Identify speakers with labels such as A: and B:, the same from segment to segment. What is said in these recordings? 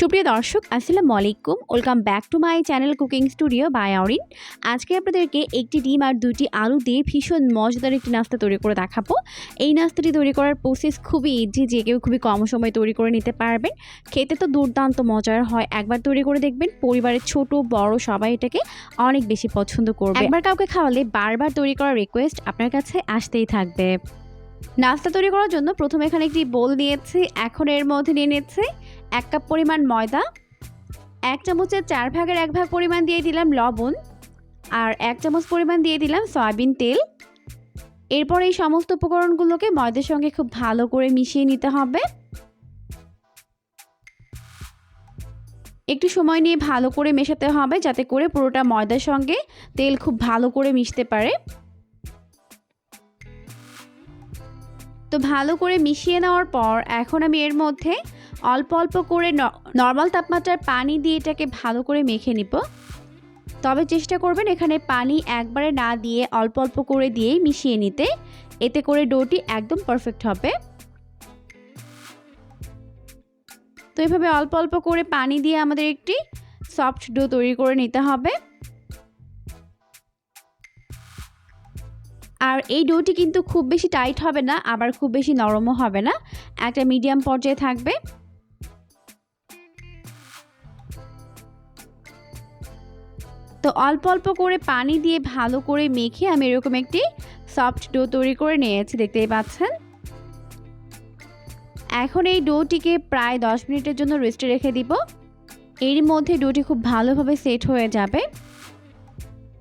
A: সুপ্রিয় দর্শক, আসসালামু আলাইকুম। Welcome back to my channel cooking studio by Arin আজকে আপনাদেরকে একটি ডিম আর দুটি আলু দিয়ে ভীষণ মজাদার একটি নাস্তা তৈরি করে দেখাবো। এই নাস্তাটি তৈরি করার প্রসেস খুবই ইজি যে কেউ খুবই কম সময়ে তৈরি করে নিতে পারবেন। খেতে তো দুর্দান্ত মজার হয়। একবার তৈরি করে দেখবেন, পরিবারের ছোট, বড় সবাই এটাকে অনেক বেশি পছন্দ করবে। একবার কাউকে খাওয়ালে বারবার তৈরি করার রিকোয়েস্ট আপনার কাছে আসতেই থাকবে। নাস্তা তৈরি করার জন্য প্রথমে এখানে একটি বোল নিয়েছি, এখন এর মধ্যে নিয়ে নিচ্ছে এক কাপ পরিমাণ ময়দা, এক চামচের চার ভাগের এক ভাগ পরিমাণ দিয়ে দিলাম লবণ আর এক চামচ পরিমাণ দিয়ে দিলাম সয়াবিন তেল। এরপর এই সমস্ত উপকরণগুলোকে ময়দার সঙ্গে খুব ভালো করে মিশিয়ে নিতে হবে। একটু সময় নিয়ে ভালো করে মেশাতে হবে যাতে করে পুরোটা ময়দার সঙ্গে তেল খুব ভালো করে মিশতে পারে। তো ভালো করে মিশিয়ে নেওয়ার পর এখন আমি এর মধ্যে অল্প অল্প করে নর্মাল তাপমাত্রার পানি দিয়ে এটাকে ভালো করে মেখে নিব। তবে চেষ্টা করবেন এখানে পানি একবারে না দিয়ে অল্প অল্প করে দিয়েই মিশিয়ে নিতে। এতে করে ডোটি একদম পারফেক্ট হবে। তো এভাবে অল্প অল্প করে পানি দিয়ে আমাদের একটি সফট ডো তৈরি করে নিতে হবে। আর এই ডোটি কিন্তু খুব বেশি টাইট হবে না, আবার খুব বেশি নরমও হবে না। একটা মিডিয়াম পর্যায়ে থাকবে। তো অল্প অল্প করে পানি দিয়ে ভালো করে মেখে আমি এরকম একটি সফট ডো তৈরি করে নিয়েছি, দেখতেই পাচ্ছেন। এখন এই ডোটিকে প্রায় দশ মিনিটের জন্য রেস্টে রেখে দিব। এর মধ্যে ডোটি খুব ভালোভাবে সেট হয়ে যাবে।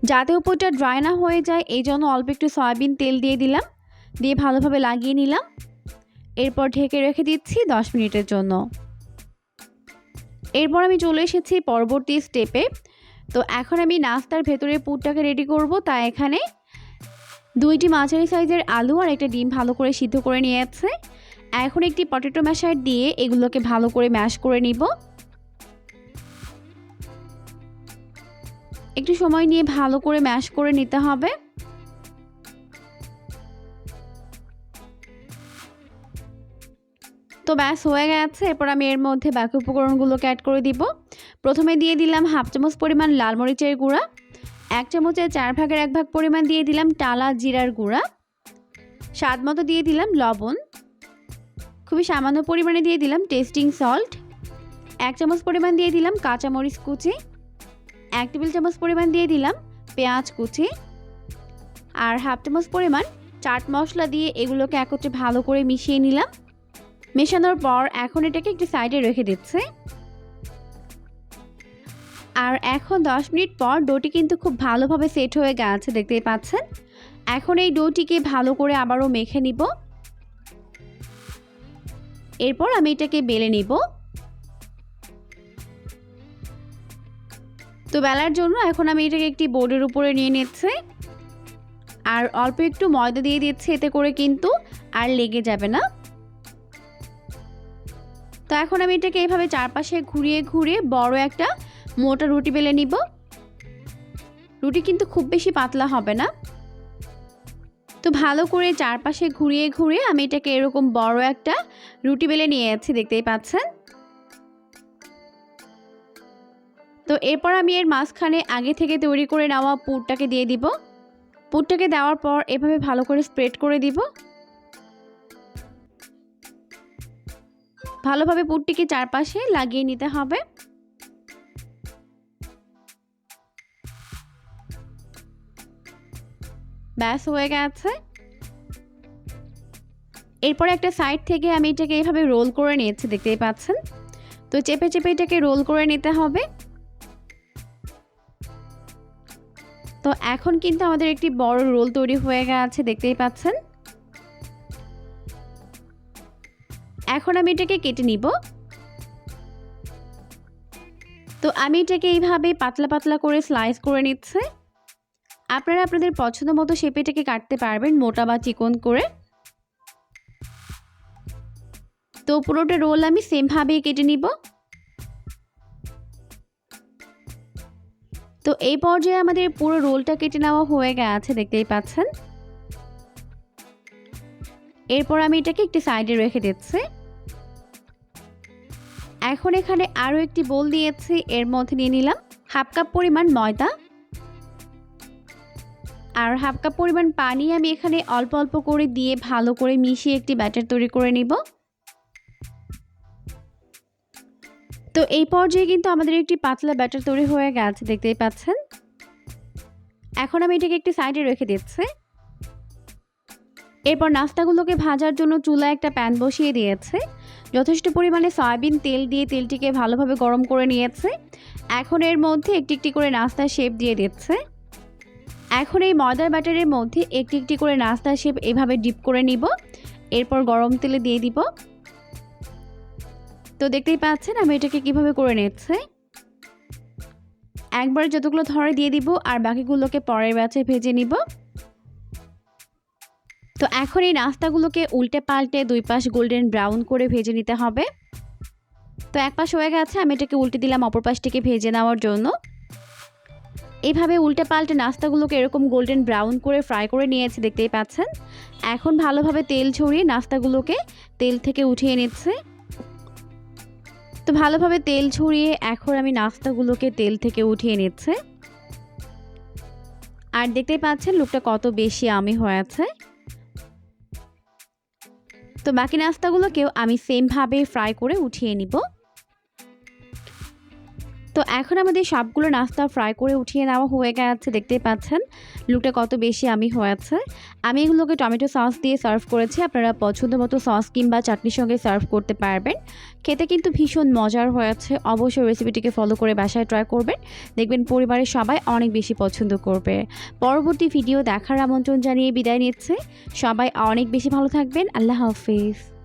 A: যাতে উপরটা ড্রাই না হয়ে যায়, এই জন্য অল্প একটু সয়াবিন তেল দিয়ে দিলাম, দিয়ে ভালোভাবে লাগিয়ে নিলাম। এরপর ঢেকে রেখে দিচ্ছি দশ মিনিটের জন্য। এরপর আমি চলে এসেছি পরবর্তী স্টেপে। তো এখন আমি নাস্তার ভেতরে পুরটাকে রেডি করব। তা এখানে দুইটি মাঝারি সাইজের আলু আর একটা ডিম ভালো করে সিদ্ধ করে নিয়ে নিয়েছে এখন একটি পটেটো ম্যাশার দিয়ে এগুলোকে ভালো করে ম্যাশ করে নিব। একটু সময় নিয়ে ভালো করে ম্যাশ করে নিতে হবে। তো ব্যাস হয়ে গেছে। এরপর আমি এর মধ্যে বাকি উপকরণগুলোকে অ্যাড করে দিব। প্রথমে দিয়ে দিলাম হাফ চামচ পরিমাণ লাল মরিচের গুঁড়া, এক চামচের চার ভাগের এক ভাগ পরিমাণ দিয়ে দিলাম টালা জিরার গুঁড়া, স্বাদ মতো দিয়ে দিলাম লবণ, খুবই সামান্য পরিমাণে দিয়ে দিলাম টেস্টিং সল্ট, এক চামচ পরিমাণ দিয়ে দিলাম কাঁচামরিচ কুচি, এক টেবিল চামচ পরিমাণ দিয়ে দিলাম পেঁয়াজ কুচি আর হাফ চামচ পরিমাণ চাট মশলা দিয়ে এগুলোকে একত্রে ভালো করে মিশিয়ে নিলাম। মেশানোর পর এখন এটাকে একটু সাইডে রেখে দিচ্ছে। আর এখন 10 মিনিট পর ডোটি কিন্তু খুব ভালোভাবে সেট হয়ে গেছে, দেখতেই পাচ্ছেন? এখন এই ডোটিকে ভালো করে আবারও মেখে নিব। এরপর আমি এটাকে বেলে নিব। তো বেলার জন্য এখন আমি এটাকে একটি বোর্ডের উপরে নিয়ে নিচ্ছে। আর অল্প একটু ময়দা দিয়ে দিচ্ছে, এতে করে কিন্তু আর লেগে যাবে না। তো এখন আমি এটাকে এইভাবে চারপাশে ঘুরিয়ে ঘুরিয়ে বড় একটা মোটা রুটি বেলে নিব। রুটি কিন্তু খুব বেশি পাতলা হবে না। তো ভালো করে চারপাশে ঘুরিয়ে ঘুরিয়ে আমি এটাকে এরকম বড় একটা রুটি বেলে নিয়ে যাচ্ছি দেখতেই পাচ্ছেন। তো এরপর আমি এর মাঝখানে আগে থেকে তৈরি করে নেওয়া পুরটাকে দিয়ে দিব। পুরটাকে দেওয়ার পর এভাবে ভালো করে স্প্রেড করে দিব। ভালোভাবে পুরটিকে চারপাশে লাগিয়ে নিতে হবে। ব্যাস হয়ে গেছে। এরপর একটা সাইড থেকে আমি এটাকে এইভাবে রোল করে নিয়েছি, দেখতেই পাচ্ছেন? তো চেপে চেপে এটাকে রোল করে নিতে হবে। তো এখন কিন্তু আমাদের একটি বড় রোল তৈরি হয়ে গেছে, দেখতেই পাচ্ছেন? এখন আমি এটাকে কেটে নিব। তো আমি এটাকে এইভাবে পাতলা পাতলা করে স্লাইস করে নিচ্ছে। আপনারা আপনাদের পছন্দ মতো শেপে এটাকে কাটতে পারবেন, মোটা বা চিকন করে। তো পুরোটা রোল আমি সেমভাবেই কেটে নিব। তো এই পর্যায়ে আমাদের পুরো রোলটা কেটে নেওয়া হয়ে গেছে, দেখতেই পাচ্ছেন। এরপর আমি এটাকে একটি সাইডে রেখে দিচ্ছি। এখন এখানে আরও একটি বোল দিয়েছি এর মধ্যে নিয়ে নিলাম হাফ কাপ পরিমাণ ময়দা। আর হাফ কাপ পরিমাণ পানি আমি এখানে অল্প অল্প করে দিয়ে ভালো করে মিশিয়ে একটি ব্যাটার তৈরি করে নিব। তো এই পর্যায়ে কিন্তু আমাদের একটি পাতলা ব্যাটার তৈরি হয়ে গেছে, দেখতেই পাচ্ছেন। এখন আমি এটাকে একটি সাইডে রেখে দিচ্ছি। এরপর নাস্তাগুলোকে ভাজার জন্য চুলায় একটা প্যান বসিয়ে দিয়েছে। যথেষ্ট পরিমাণে সয়াবিন তেল দিয়ে তেলটিকে ভালোভাবে গরম করে নিয়েছে। এখন এর মধ্যে একটি একটি করে নাস্তা শেপ দিয়ে দিচ্ছে। এখন এই ময়দার ব্যাটারের মধ্যে একটি একটি করে নাস্তা শেপ এভাবে ডিপ করে নিব। এরপর গরম তেলে দিয়ে দিব। তো দেখতেই পাচ্ছেন আমি এটাকে কীভাবে করে নিচ্ছে। একবার যতগুলো ধরে দিয়ে দিব আর বাকিগুলোকে পরের ব্যাচে ভেজে নিব। তো এখন এই নাস্তাগুলোকে উল্টে পাল্টে দুই পাশ গোল্ডেন ব্রাউন করে ভেজে নিতে হবে। তো এক পাশ হয়ে গেছে, আমি এটাকে উল্টে দিলাম, অপর পাশটিকে ভেজে নেওয়ার জন্য। এইভাবে উল্টে পাল্টে নাস্তাগুলোকে এরকম গোল্ডেন ব্রাউন করে ফ্রাই করে নিয়েছি, দেখতেই পাচ্ছেন? এখন ভালোভাবে তেল ছড়িয়ে নাস্তাগুলোকে তেল থেকে উঠিয়ে নিচ্ছে। তো ভালোভাবে তেল ছড়িয়ে এখন আমি নাস্তাগুলোকে তেল থেকে উঠিয়ে নিচ্ছে। আর দেখতেই পাচ্ছেন লুকটা কত বেশি আমি হয়েছে তো বাকি নাস্তাগুলোকেও আমি সেমভাবে ফ্রাই করে উঠিয়ে নিব। তো এখন আমাদের সবগুলো নাস্তা ফ্রাই করে উঠিয়ে নেওয়া হয়ে গেছে, দেখতেই পাচ্ছেন? লুকটা কত বেশি আমি হয়েছে। আমি এগুলোকে টমেটো সস দিয়ে সার্ভ করেছি, আপনারা পছন্দ মতো সস কিংবা চাটনির সঙ্গে সার্ভ করতে পারবেন। খেতে কিন্তু ভীষণ মজার হয়েছে, অবশ্যই রেসিপিটিকে ফলো করে বাসায় ট্রাই করবেন। দেখবেন পরিবারের সবাই অনেক বেশি পছন্দ করবে। পরবর্তী ভিডিও দেখার আমন্ত্রণ জানিয়ে বিদায় নিচ্ছে। সবাই অনেক বেশি ভালো থাকবেন, আল্লাহ হাফিজ।